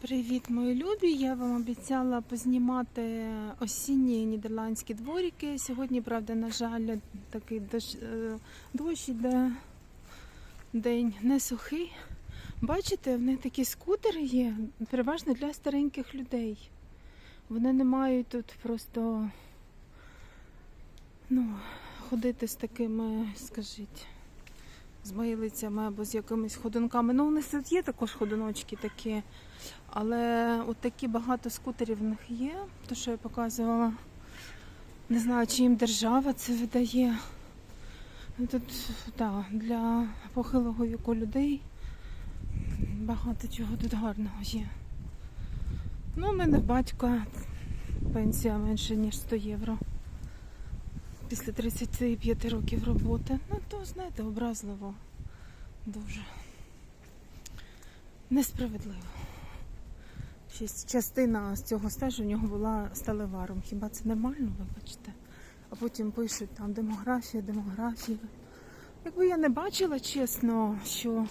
Привіт, мої любі! Я вам обіцяла познімати осінні нідерландські дворики. Сьогодні, правда, на жаль, такий дощ, е, дощ іде день не сухий. Бачите, в них такі скутери є, переважно для стареньких людей. Вони не мають тут просто ну, ходити з такими, скажіть, з милицями або з якимись ходунками. Ну, у них тут є також ходуночки такі. Але от такі багато скутерів в них є, то що я показувала. Не знаю, чи їм держава це видає. Тут так, для похилого віку людей багато чого тут гарного є. Ну, у мене батька пенсія менше, ніж 100 євро. Після 35 років роботи. Ну, то, знаєте, образливо. Дуже. Несправедливо. Частина з цього стажу в нього була сталеваром. Хіба це нормально, вибачте? А потім пишуть там демографія, демографія. Якби я не бачила, чесно, що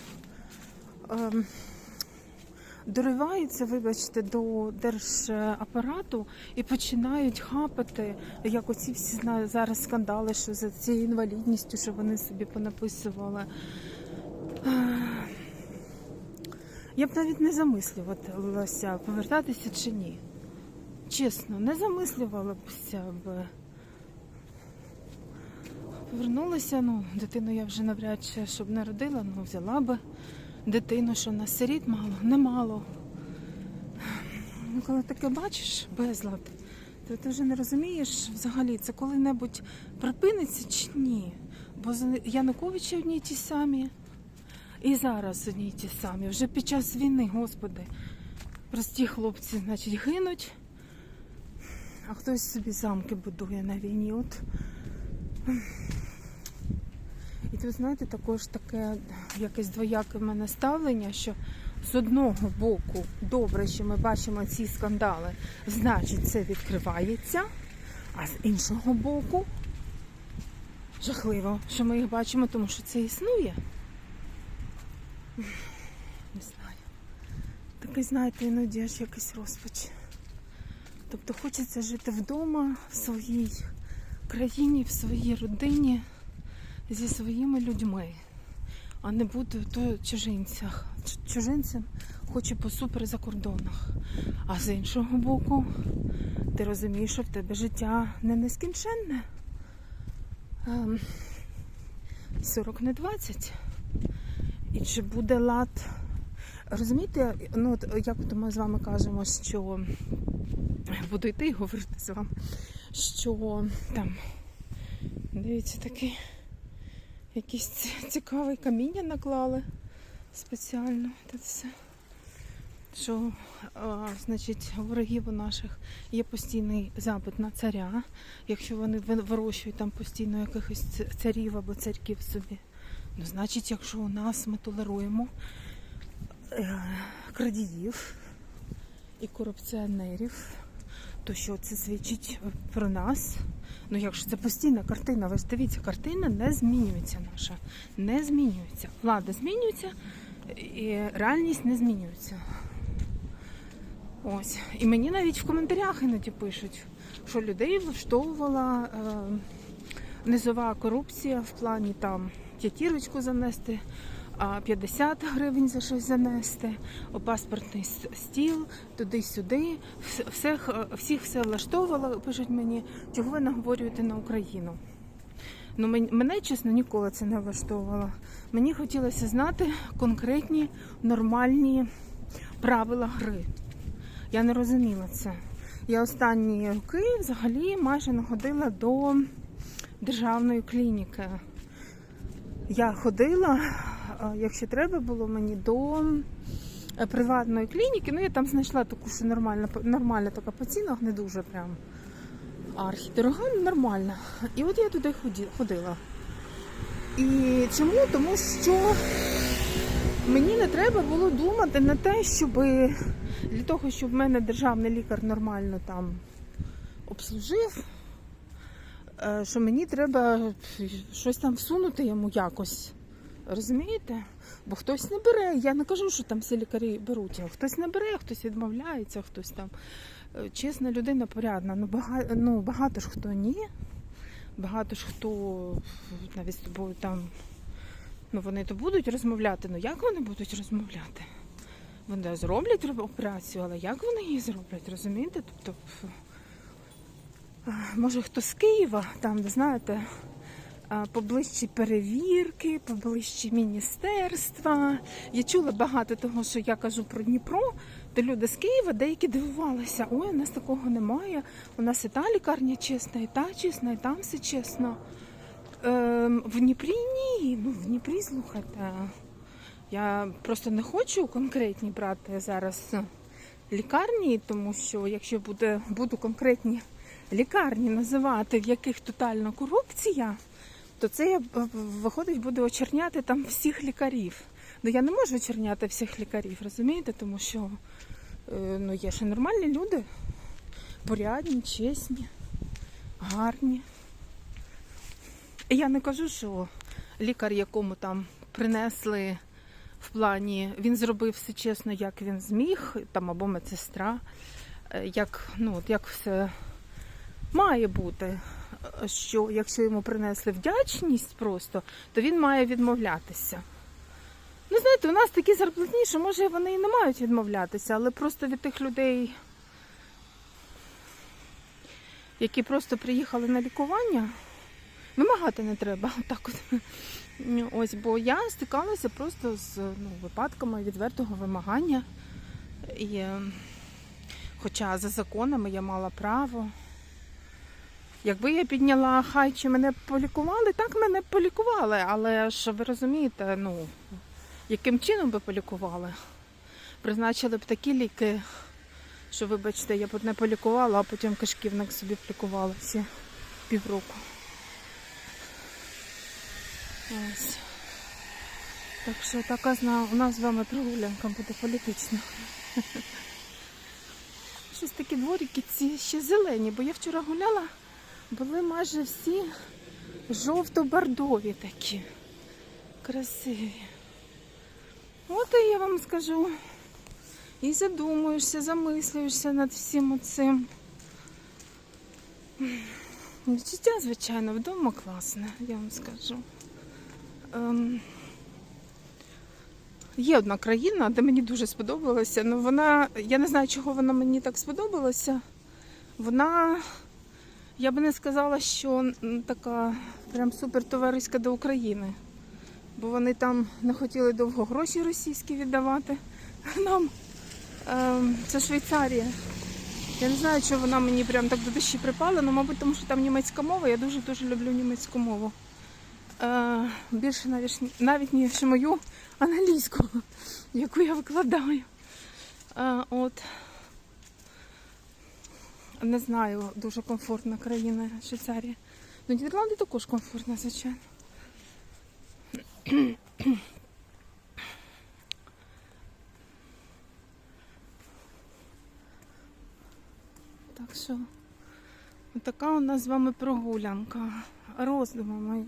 ем, дориваються, вибачте, до держапарату і починають хапати, як оці всі зараз скандали, що за цією інвалідністю, що вони собі понаписували. Я б навіть не замислювалася, повертатися чи ні. Чесно, не замислювалася б. Повернулася, ну, дитину я вже навряд чи щоб не родила, ну взяла би дитину, що на сиріт мало, немало. Ну, коли таке бачиш, безлад, то ти вже не розумієш взагалі, це коли-небудь припиниться чи ні. Бо Януковичі одні й ті самі. І зараз одні й ті самі. Вже під час війни, господи, прості хлопці, значить, гинуть, а хтось собі замки будує на війні. От. Тут, знаєте, також таке якесь двояке в мене ставлення, що з одного боку добре, що ми бачимо ці скандали, значить, це відкривається, а з іншого боку жахливо, що ми їх бачимо, тому що це існує. Не знаю. Такий, знаєте, іноді аж якийсь розпач. Тобто хочеться жити вдома, в своїй країні, в своїй родині, зі своїми людьми, а не бути то чужинцях. Чужинцем хоче по супер за кордонах. А з іншого боку, ти розумієш, що в тебе життя не нескінченне. Ем, 40 не 20. І чи буде лад? Розумієте, ну от як ми з вами кажемо, що буду йти і говорити з вами, що там, дивіться, такий якийсь ці- цікавий каміння наклали спеціально. Тут все. Що, а, значить, у ворогів у наших є постійний запит на царя, якщо вони ви- вирощують там постійно якихось царів або царьків собі. Ну, значить, якщо у нас ми толеруємо е, крадіїв і корупціонерів, то що це свідчить про нас? Ну, якщо це постійна картина, ви ж дивіться, картина не змінюється наша. Не змінюється. Влада змінюється, і реальність не змінюється. Ось. І мені навіть в коментарях іноді пишуть, що людей влаштовувала е, низова корупція в плані там п'ятірочку занести, 50 гривень за щось занести, паспортний стіл, туди-сюди. Всіх, е, всіх все влаштовувало, пишуть мені, чого ви наговорюєте на Україну. Ну, мене, чесно, ніколи це не влаштовувало. Мені хотілося знати конкретні нормальні правила гри. Я не розуміла це. Я останні роки взагалі майже не ходила до державної клініки. Я ходила, якщо треба було мені, до е, приватної клініки. Ну, я там знайшла таку, що нормальна, нормальна така по цінах, не дуже прям архідорога, нормальна. І от я туди ходила. І чому? Тому що мені не треба було думати на те, щоб для того, щоб в мене державний лікар нормально там обслужив, е, що мені треба щось там всунути йому якось. Розумієте? Бо хтось не бере. Я не кажу, що там всі лікарі беруть. Хтось не бере, хтось відмовляється, хтось там. Е, Чесна людина порядна. Ну, багато, ну, багато ж хто ні. Багато ж хто навіть з тобою там. Ну, вони то будуть розмовляти. Ну як вони будуть розмовляти? Вони зроблять операцію, але як вони її зроблять, розумієте? Тобто, може хто з Києва, там, де знаєте, поближчі перевірки, поближчі міністерства. Я чула багато того, що я кажу про Дніпро, то люди з Києва деякі дивувалися, ой, у нас такого немає. У нас і та лікарня чесна, і та чесна, і там все чесно. Ем, в Дніпрі ні. Ну, в Дніпрі, слухайте. Я просто не хочу конкретні брати зараз лікарні, тому що якщо буде, буду конкретні лікарні називати, в яких тотальна корупція, то це я е, виходить буду очерняти там всіх лікарів. Ну я не можу очерняти всіх лікарів, розумієте? Тому що е, ну, є ще нормальні люди, порядні, чесні, гарні. Я не кажу, що лікар, якому там принесли в плані, він зробив все чесно, як він зміг, там або медсестра, е, як, ну, як все має бути. Що якщо йому принесли вдячність просто, то він має відмовлятися. Ну, знаєте, у нас такі зарплатні, що може вони і не мають відмовлятися, але просто від тих людей, які просто приїхали на лікування, вимагати не треба. Отак от. Ось, бо я стикалася просто з ну, випадками відвертого вимагання. І, е, хоча за законами я мала право. Якби я підняла хай чи мене полікували, так мене полікували. Але ж ви розумієте, ну, яким чином би полікували? Призначили б такі ліки, що, вибачте, я б не полікувала, а потім кишківник собі лікувала всі півроку. Ось. Так що така у нас з вами прогулянка буде політична. Щось такі дворики ці ще зелені, бо я вчора гуляла, були майже всі жовто-бордові такі. Красиві. От і я вам скажу. І задумуєшся, замислюєшся над всім оцим. Відчуття, звичайно, вдома класне, я вам скажу. Ем, Є одна країна, де мені дуже сподобалося. Ну вона, я не знаю, чого вона мені так сподобалася. Вона, я би не сказала, що така прям супер товариська до України. Бо вони там не хотіли довго гроші російські віддавати нам. Ем, це Швейцарія. Я не знаю, чи вона мені прям так до душі припала, але, мабуть, тому що там німецька мова, я дуже-дуже люблю німецьку мову. Е, більше навіть, навіть ніж мою англійську, яку я викладаю. Е, от. Не знаю, дуже комфортна країна Швейцарія. Ну, Нідерланди також комфортна, звичайно. Так що, така у нас з вами прогулянка. Роздуми мої.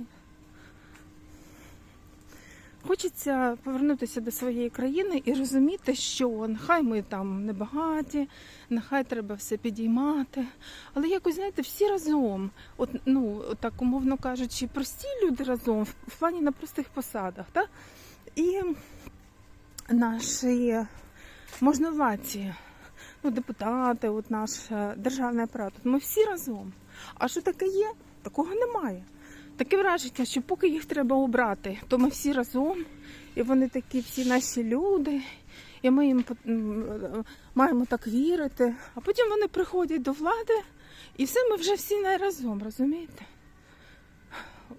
Хочеться повернутися до своєї країни і розуміти, що нехай ми там небагаті, нехай треба все підіймати. Але якось, знаєте, всі разом, от, ну, так умовно кажучи, прості люди разом в, плані на простих посадах, так? і наші можновладці, ну, депутати, от наш е, державний апарат, от ми всі разом. А що таке є? Такого немає. Таке враження, що поки їх треба обрати, то ми всі разом, і вони такі всі наші люди, і ми їм маємо так вірити. А потім вони приходять до влади, і все ми вже всі не разом, розумієте?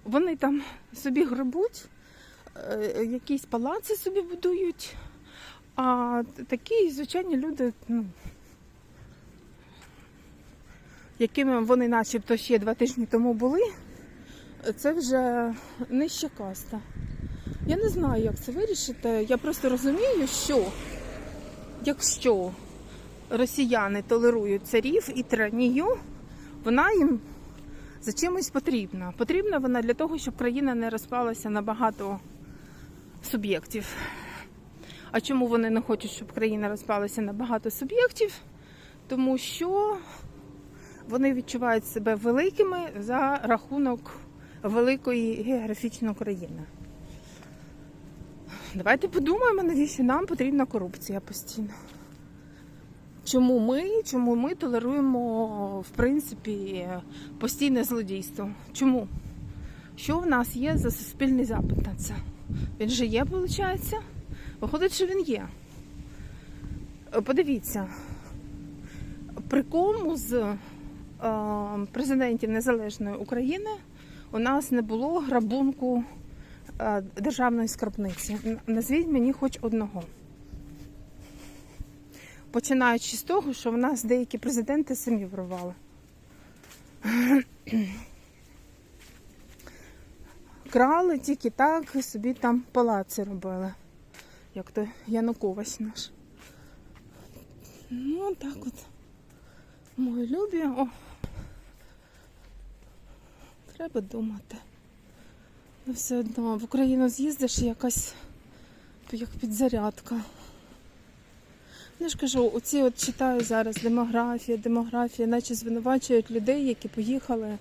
Вони там собі грибуть, е, якісь палаци собі будують, а такі звичайні люди, ну, якими вони начебто ще два тижні тому були, це вже нижча каста. Я не знаю, як це вирішити. Я просто розумію, що якщо росіяни толерують царів і тиранію, вона їм за чимось потрібна. Потрібна вона для того, щоб країна не розпалася на багато суб'єктів. А чому вони не хочуть, щоб країна розпалася на багато суб'єктів? Тому що вони відчувають себе великими за рахунок великої географічної країни. Давайте подумаємо, навіщо нам потрібна корупція постійно. Чому ми, чому ми толеруємо, в принципі, постійне злодійство? Чому? Що в нас є за суспільний запит на це? Він же є, виходить? Виходить, що він є. Подивіться, при кому з е, президентів Незалежної України у нас не було грабунку е, державної скарбниці. Назвіть мені хоч одного. Починаючи з того, що в нас деякі президенти самі врували. Крали тільки так, собі там палаци робили. Як то Янукович наш. Ну, так от. Мої любі. О. Треба думати. Ну, все одно в Україну з'їздиш і якась як підзарядка. Я ж кажу, оці от читаю зараз демографія, демографія, наче звинувачують людей, які поїхали,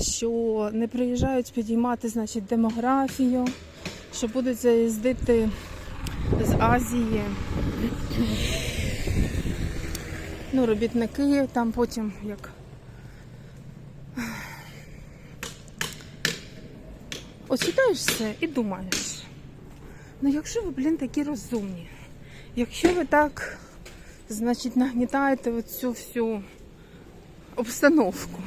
що не приїжджають підіймати, значить, демографію, що будуть заїздити з Азії. Ну, робітники там потім як. От читаєш все і думаєш. Ну якщо ви, блін, такі розумні, якщо ви так, значить, нагнітаєте оцю всю обстановку,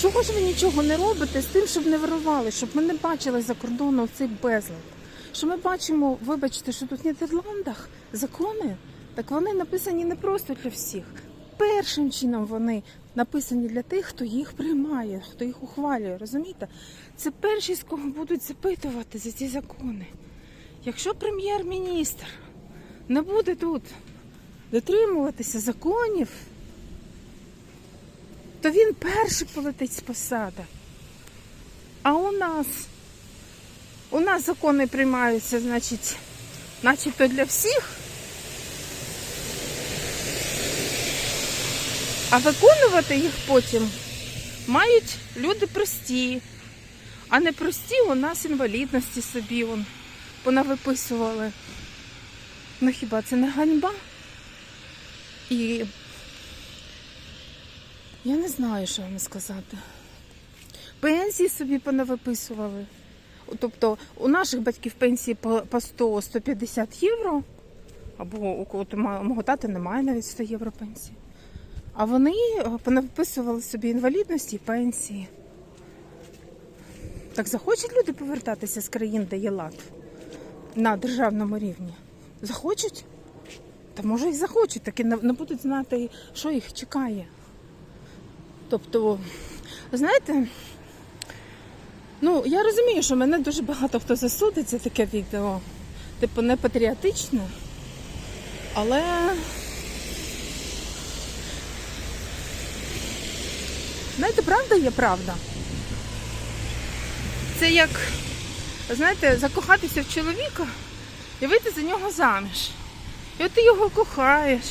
чого ж ви нічого не робите з тим, щоб не вирували, щоб ми не бачили за кордоном цей безлад? Що ми бачимо, вибачте, що тут в Нідерландах закони, так вони написані не просто для всіх. Першим чином вони написані для тих, хто їх приймає, хто їх ухвалює. Розумієте? Це перші, з кого будуть запитувати за ці закони. Якщо прем'єр-міністр не буде тут дотримуватися законів, то він перший полетить з посади. А у нас, у нас закони приймаються, значить, начебто для всіх. А виконувати їх потім мають люди прості. А не прості у нас інвалідності собі он понавиписували. Ну хіба це не ганьба? І я не знаю, що вам сказати. Пенсії собі понавиписували. Тобто у наших батьків пенсії по по 100-150 євро, або у мого тата немає навіть 100 євро пенсії. А вони е, понавиписували собі інвалідності і пенсії. Так захочуть люди повертатися з країн, де є лад на державному рівні? Захочуть? Та може і захочуть, так і не будуть знати, що їх чекає. Тобто, знаєте, ну я розумію, що мене дуже багато хто засудить за таке відео, типу не патріотичне, але знаєте, правда є правда. Це як, знаєте, закохатися в чоловіка і вийти за нього заміж. І от ти його кохаєш,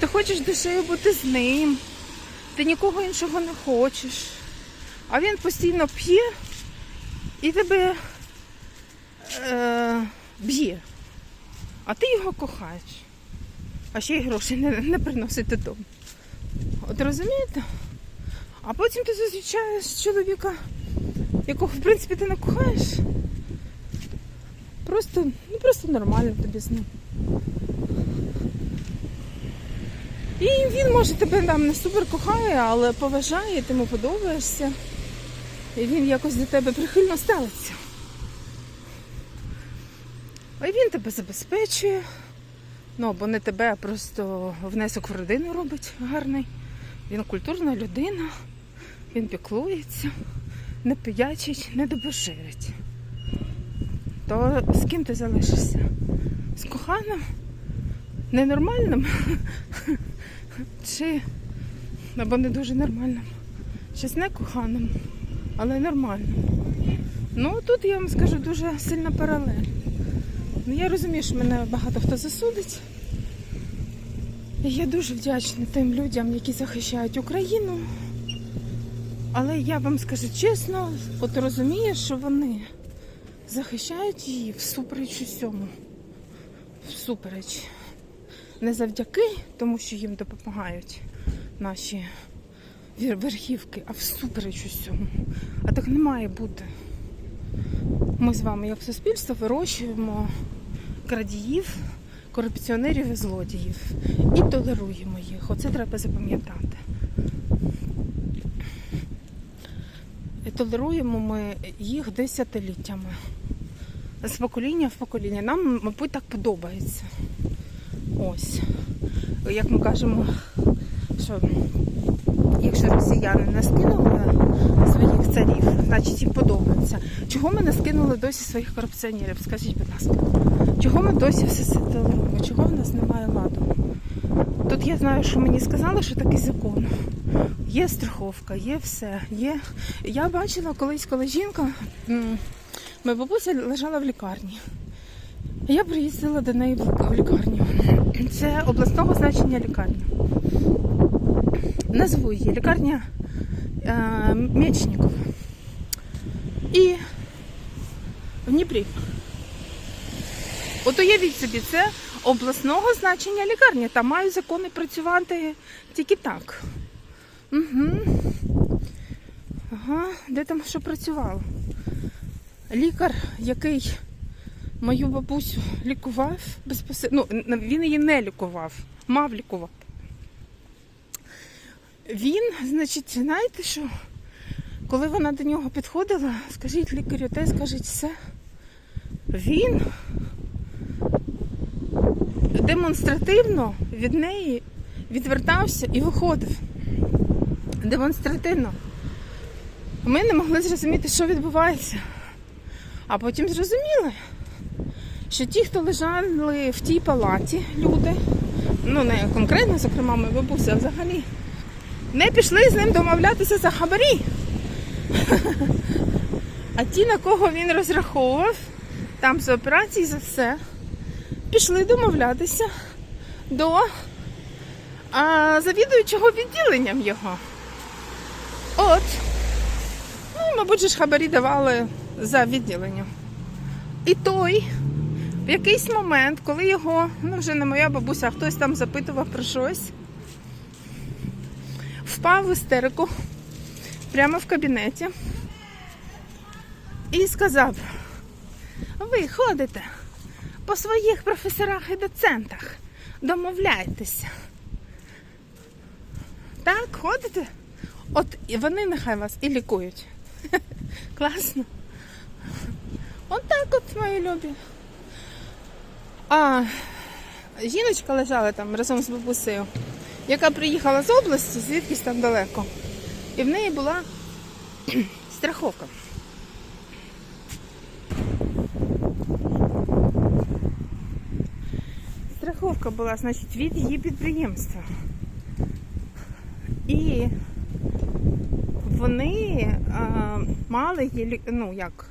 ти хочеш душею бути з ним, ти нікого іншого не хочеш. А він постійно п'є і тебе е, б'є. А ти його кохаєш. А ще й гроші не, не приносить додому. От розумієте? А потім ти зустрічаєш чоловіка якого в принципі ти не кохаєш. Просто, ну просто нормально тобі з ним. І він може тебе там не супер кохає, але поважає, ти йому подобаєшся. І він якось до тебе прихильно ставиться. А він тебе забезпечує. Ну, або не тебе, а просто внесок в родину робить гарний. Він культурна людина, він піклується не пиячить, не добожирить. То з ким ти залишишся? З коханим? Ненормальним? Чи або не дуже нормальним? Чи з некоханим, але нормальним. Ну тут я вам скажу дуже сильна паралель. Ну я розумію, що мене багато хто засудить. І я дуже вдячна тим людям, які захищають Україну. Але я вам скажу чесно, от розумію, що вони захищають її всупереч усьому. Всупереч. Не завдяки тому, що їм допомагають наші верхівки, а всупереч усьому. А так не має бути. Ми з вами, як суспільство, вирощуємо крадіїв, корупціонерів і злодіїв і толеруємо їх. Оце треба запам'ятати. Толеруємо ми їх десятиліттями. З покоління в покоління. Нам, мабуть, так подобається. Ось. Як ми кажемо, що якщо росіяни не скинули своїх царів, значить їм подобається. Чого ми не скинули досі своїх корупціонерів? Скажіть, будь ласка. Чого ми досі все це толеруємо? Чого в нас немає ладу? Тут я знаю, що мені сказали, що такий закон. Є страховка, є все. Є. Я бачила колись, коли жінка, моя бабуся лежала в лікарні. Я приїздила до неї в лікарню. Це обласного значення лікарня. Назву її лікарня е, Мечников. І в Дніпрі. От уявіть собі, це обласного значення лікарня. Там мають закони працювати тільки так. Угу. Ага, де там що працювало? Лікар, який мою бабусю лікував безпосередньо. Ну, він її не лікував, мав лікувати. Він, значить, знаєте що? Коли вона до нього підходила, скажіть лікарю, те скажіть все. Він демонстративно від неї відвертався і виходив. Демонстративно. Ми не могли зрозуміти, що відбувається. А потім зрозуміли, що ті, хто лежали в тій палаті, люди, ну не конкретно, зокрема, моя бабуся, а взагалі, не пішли з ним домовлятися за хабарі. А ті, на кого він розраховував, там за операції, за все, пішли домовлятися до а, завідуючого відділенням його. От. Ну, мабуть, ж хабарі давали за відділенням. І той, в якийсь момент, коли його, ну вже не моя бабуся, а хтось там запитував про щось, впав в істерику прямо в кабінеті і сказав: ви ходите по своїх професорах і доцентах, домовляйтеся. Так, ходите? От і вони нехай вас і лікують. Класно. От так от, мої любі. А жіночка лежала там разом з бабусею, яка приїхала з області, звідкись там далеко. І в неї була страховка. Страховка була, значить, від її підприємства. І вони а, мали її, лі- ну як,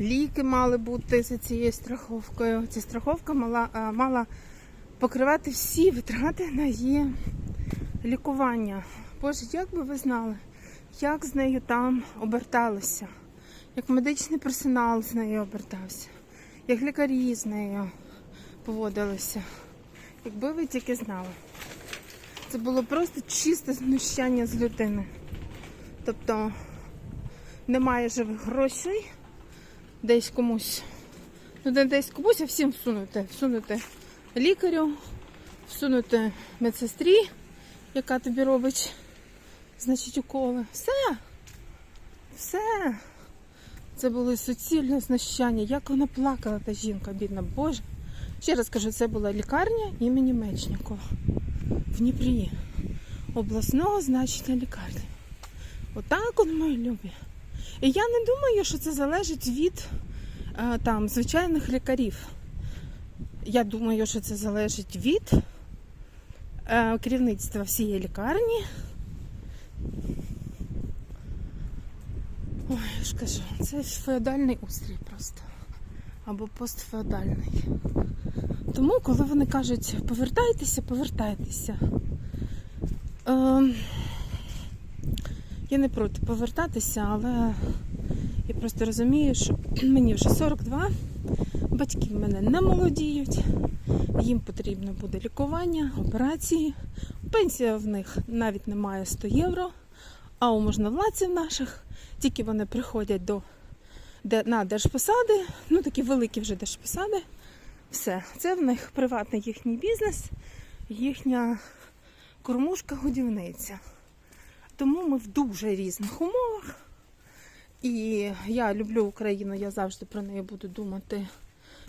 ліки мали бути за цією страховкою. Ця страховка мала, а, мала покривати всі витрати на її лікування. Боже, як би ви знали, як з нею там оберталися, як медичний персонал з нею обертався, як лікарі з нею поводилися. Якби ви тільки знали. Це було просто чисте знущання з людини. Тобто немає живих грошей, десь комусь, ну не десь комусь, а всім всунути. Всунути лікарю, всунути медсестрі, яка тобі робить, значить, уколи. Все. Все. Це було суцільне знущання. Як вона плакала, та жінка, бідна Боже. Ще раз кажу, це була лікарня імені Мечникова в Дніпрі. Обласного значення лікарні. Отак от мої любі. І я не думаю, що це залежить від е, там, звичайних лікарів. Я думаю, що це залежить від е, керівництва всієї лікарні. Ой, я ж кажу, це феодальний устрій просто. Або постфеодальний. Тому, коли вони кажуть, повертайтеся, повертайтеся. Ем, я не проти повертатися, але я просто розумію, що мені вже 42, батьки в мене не молодіють, їм потрібно буде лікування, операції. Пенсія в них навіть немає 100 євро, а у можновладців наших тільки вони приходять до, де, на держпосади, ну такі великі вже держпосади. Все, це в них приватний їхній бізнес, їхня кормушка годівниця. Тому ми в дуже різних умовах. І я люблю Україну, я завжди про неї буду думати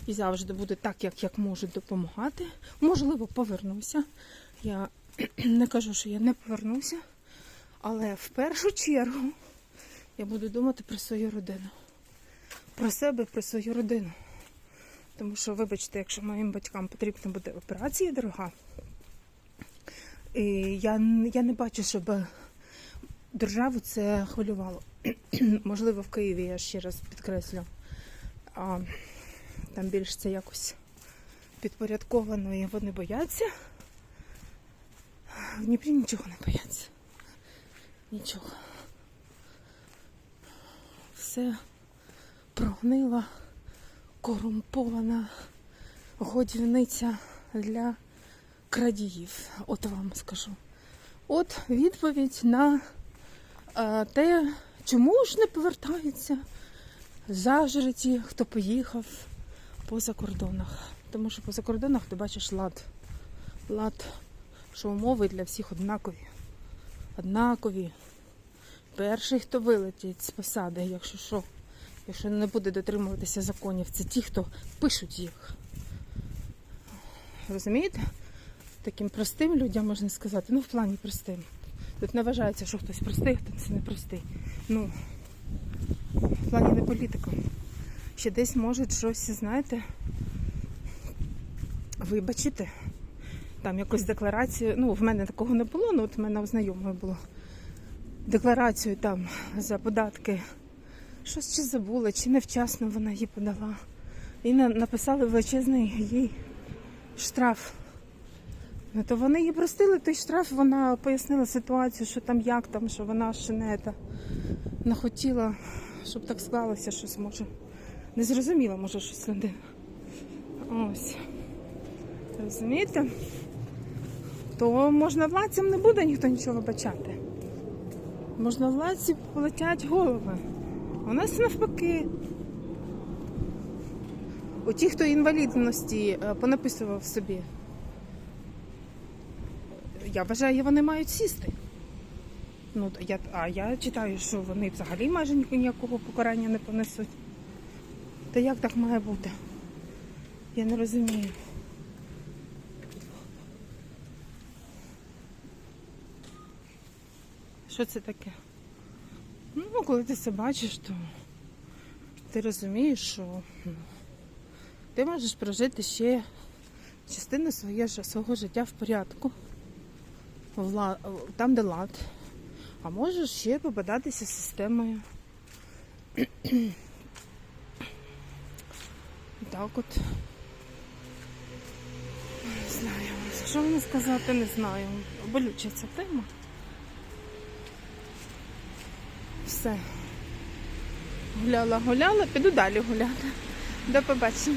і завжди буду так, як, як можу допомагати. Можливо, повернуся. Я не кажу, що я не повернуся, але в першу чергу я буду думати про свою родину. Про себе, про свою родину. Тому що, вибачте, якщо моїм батькам потрібна буде операція дорога, і я, я не бачу, щоб державу це хвилювало. Можливо, в Києві я ще раз підкреслю. А, там більш це якось підпорядковано і вони бояться. В Дніпрі нічого не бояться. Нічого. Все прогнила, корумпована годівниця для крадіїв. От вам скажу. От відповідь на те, чому ж не повертаються зажриті, хто поїхав по закордонах. Тому що по закордонах ти бачиш лад. Лад, що умови для всіх однакові. Однакові. Перший, хто вилетить з посади, якщо що, якщо не буде дотримуватися законів, це ті, хто пишуть їх. Розумієте? Таким простим людям можна сказати, ну в плані простим. Тут не вважається, що хтось простий, хтось не простий. Ну, в плані не політиком. Ще десь можуть щось, знаєте, вибачити. Там якусь декларацію. Ну, в мене такого не було, ну от в мене у знайомої було. Декларацію там за податки. Щось чи забула, чи невчасно вона її подала. І написали величезний їй штраф. Ну, то вони її простили, той штраф, вона пояснила ситуацію, що там як там, що вона ще не, та, не хотіла, щоб так склалося щось може. Не зрозуміла, може, щось людина. Ось. Розумієте? То можна владцям не буде ніхто нічого бачати. Можна владці полетять голови. У нас навпаки. У ті, хто інвалідності е, понаписував собі. Я вважаю, вони мають сісти. Ну, я, а я читаю, що вони взагалі майже ніякого покарання не понесуть. Та як так має бути? Я не розумію. Що це таке? Ну, коли ти це бачиш, то ти розумієш, що ну, ти можеш прожити ще частину своє, свого життя в порядку, вла- там, де лад, а можеш ще попадатися системою. Так от. Не знаю. Що мені сказати, не знаю. Болюча ця тема. Все. Гуляла, гуляла, піду далі гуляти. До побачення.